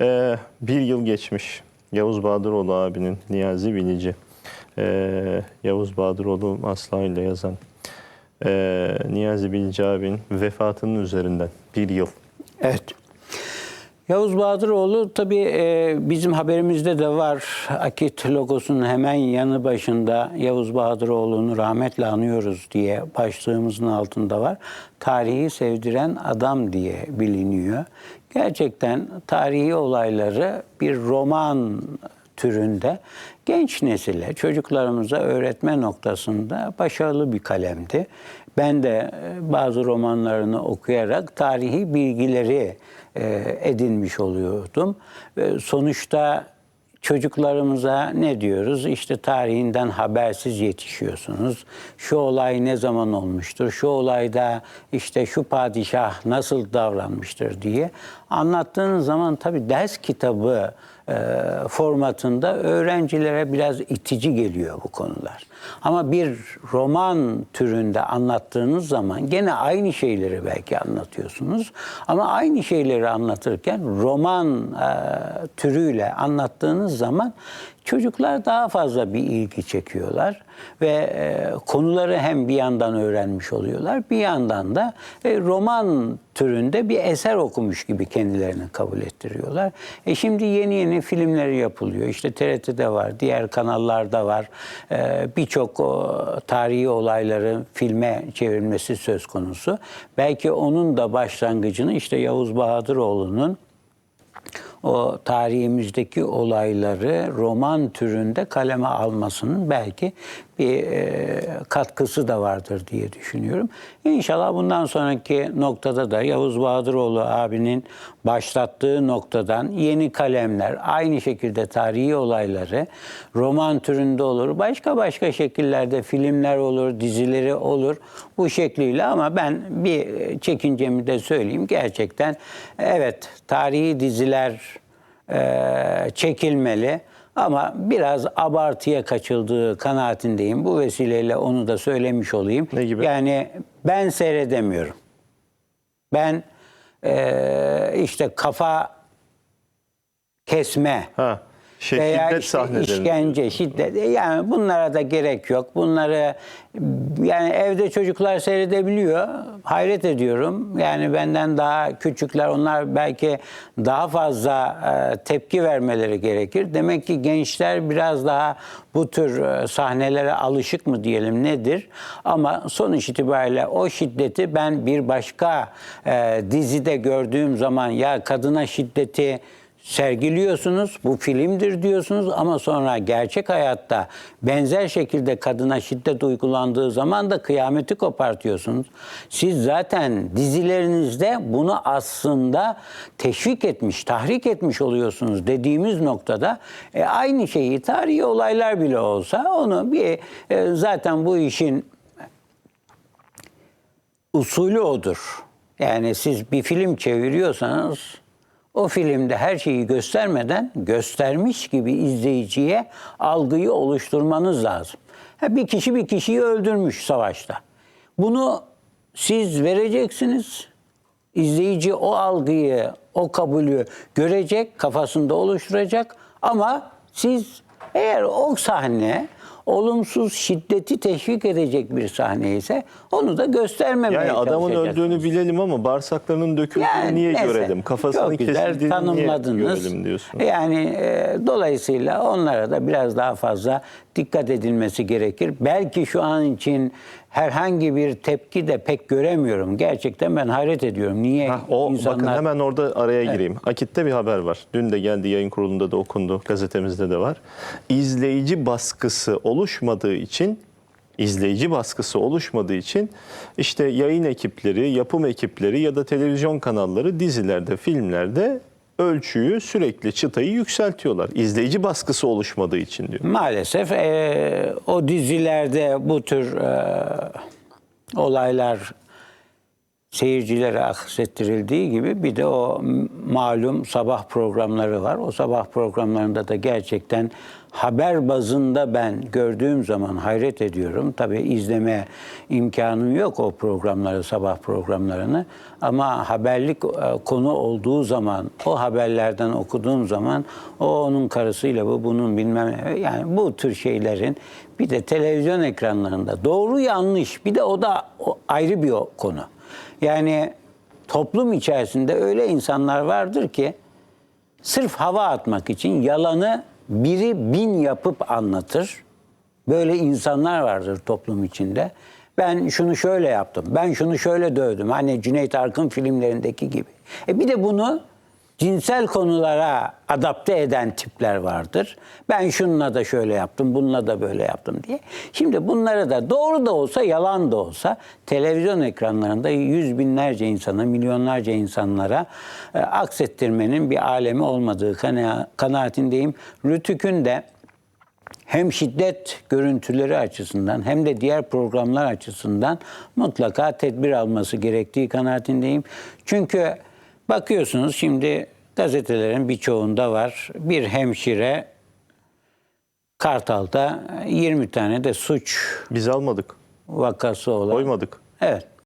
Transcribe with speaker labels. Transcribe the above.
Speaker 1: Ee, bir yıl geçmiş. Yavuz Bahadıroğlu abinin Niyazi Bilici. Ee, Yavuz Bahadıroğlu Aslan yazan ee, Niyazi Bilici abinin vefatının üzerinden bir yıl.
Speaker 2: Evet. Yavuz Bahadıroğlu tabii e, bizim haberimizde de var. Akit logosunun hemen yanı başında Yavuz Bahadıroğlu'nu rahmetle anıyoruz diye başlığımızın altında var. Tarihi sevdiren adam diye biliniyor. Gerçekten tarihi olayları bir roman türünde genç nesile, çocuklarımıza öğretme noktasında başarılı bir kalemdi. Ben de e, bazı romanlarını okuyarak tarihi bilgileri e, edinmiş oluyordum. Sonuçta çocuklarımıza ne diyoruz? İşte tarihinden habersiz yetişiyorsunuz. Şu olay ne zaman olmuştur? Şu olayda işte şu padişah nasıl davranmıştır diye anlattığınız zaman tabii ders kitabı formatında öğrencilere biraz itici geliyor bu konular. Ama bir roman türünde anlattığınız zaman gene aynı şeyleri belki anlatıyorsunuz. Ama aynı şeyleri anlatırken roman e, türüyle anlattığınız zaman çocuklar daha fazla bir ilgi çekiyorlar ve e, konuları hem bir yandan öğrenmiş oluyorlar bir yandan da e, roman türünde bir eser okumuş gibi kendilerini kabul ettiriyorlar. E şimdi yeni yeni filmleri yapılıyor. İşte TRT'de var, diğer kanallarda var. E, Birçok tarihi olayları filme çevrilmesi söz konusu. Belki onun da başlangıcını işte Yavuz Bahadıroğlu'nun o tarihimizdeki olayları roman türünde kaleme almasının belki bir e, katkısı da vardır diye düşünüyorum. İnşallah bundan sonraki noktada da Yavuz Bahadıroğlu abinin başlattığı noktadan yeni kalemler, aynı şekilde tarihi olayları roman türünde olur. Başka başka şekillerde filmler olur, dizileri olur bu şekliyle ama ben bir çekincemi de söyleyeyim. Gerçekten evet tarihi diziler e, çekilmeli. Ama biraz abartıya kaçıldığı kanaatindeyim. Bu vesileyle onu da söylemiş olayım.
Speaker 1: Ne gibi?
Speaker 2: Yani ben seyredemiyorum. Ben e, işte kafa kesme
Speaker 1: Ha,
Speaker 2: veya
Speaker 1: şiddet
Speaker 2: işte
Speaker 1: sahneleri.
Speaker 2: işkence, şiddet yani bunlara da gerek yok. Bunları yani evde çocuklar seyredebiliyor. Hayret ediyorum. Yani benden daha küçükler onlar belki daha fazla e, tepki vermeleri gerekir. Demek ki gençler biraz daha bu tür e, sahnelere alışık mı diyelim nedir? Ama sonuç itibariyle o şiddeti ben bir başka e, dizide gördüğüm zaman ya kadına şiddeti sergiliyorsunuz. Bu filmdir diyorsunuz ama sonra gerçek hayatta benzer şekilde kadına şiddet uygulandığı zaman da kıyameti kopartıyorsunuz. Siz zaten dizilerinizde bunu aslında teşvik etmiş, tahrik etmiş oluyorsunuz dediğimiz noktada e, aynı şeyi tarihi olaylar bile olsa onu bir e, zaten bu işin usulü odur. Yani siz bir film çeviriyorsanız o filmde her şeyi göstermeden göstermiş gibi izleyiciye algıyı oluşturmanız lazım. Bir kişi bir kişiyi öldürmüş savaşta. Bunu siz vereceksiniz. İzleyici o algıyı, o kabulü görecek, kafasında oluşturacak ama siz eğer o sahne olumsuz şiddeti teşvik edecek bir sahne ise onu da göstermemeye
Speaker 1: Yani adamın öldüğünü bilelim ama bağırsaklarının döküldüğünü
Speaker 2: Yani
Speaker 1: niye
Speaker 2: neyse,
Speaker 1: görelim? Kafasının kesildiğini niye görelim diyorsun.
Speaker 2: Yani e, dolayısıyla onlara da biraz daha fazla dikkat edilmesi gerekir. Belki şu an için herhangi bir tepki de pek göremiyorum. Gerçekten ben hayret ediyorum. Niye
Speaker 1: Hah, o
Speaker 2: insanlar...
Speaker 1: bakın hemen orada araya gireyim. Akit'te bir haber var. Dün de geldi yayın kurulunda da okundu. Gazetemizde de var. İzleyici baskısı oluşmadığı için izleyici baskısı oluşmadığı için işte yayın ekipleri, yapım ekipleri ya da televizyon kanalları dizilerde, filmlerde ölçüyü sürekli çıtayı yükseltiyorlar. İzleyici baskısı oluşmadığı için diyor.
Speaker 2: Maalesef e, o dizilerde bu tür e, olaylar seyircilere aksettirildiği gibi bir de o malum sabah programları var. O sabah programlarında da gerçekten haber bazında ben gördüğüm zaman hayret ediyorum. Tabii izleme imkanım yok o programları, sabah programlarını. Ama haberlik e, konu olduğu zaman, o haberlerden okuduğum zaman o onun karısıyla bu bunun bilmem yani bu tür şeylerin bir de televizyon ekranlarında doğru yanlış bir de o da ayrı bir konu. Yani toplum içerisinde öyle insanlar vardır ki sırf hava atmak için yalanı biri bin yapıp anlatır. Böyle insanlar vardır toplum içinde. Ben şunu şöyle yaptım, ben şunu şöyle dövdüm. Hani Cüneyt Arkın filmlerindeki gibi. E bir de bunu cinsel konulara adapte eden tipler vardır. Ben şununla da şöyle yaptım, bununla da böyle yaptım diye. Şimdi bunları da doğru da olsa, yalan da olsa televizyon ekranlarında yüz binlerce insana, milyonlarca insanlara e, aksettirmenin bir alemi olmadığı kana- kanaatindeyim. Rütük'ün de hem şiddet görüntüleri açısından hem de diğer programlar açısından mutlaka tedbir alması gerektiği kanaatindeyim. Çünkü bakıyorsunuz şimdi gazetelerin birçoğunda var bir hemşire Kartal'da 20 tane de suç
Speaker 1: Biz almadık,
Speaker 2: vakası olan.
Speaker 1: koymadık.
Speaker 2: Evet.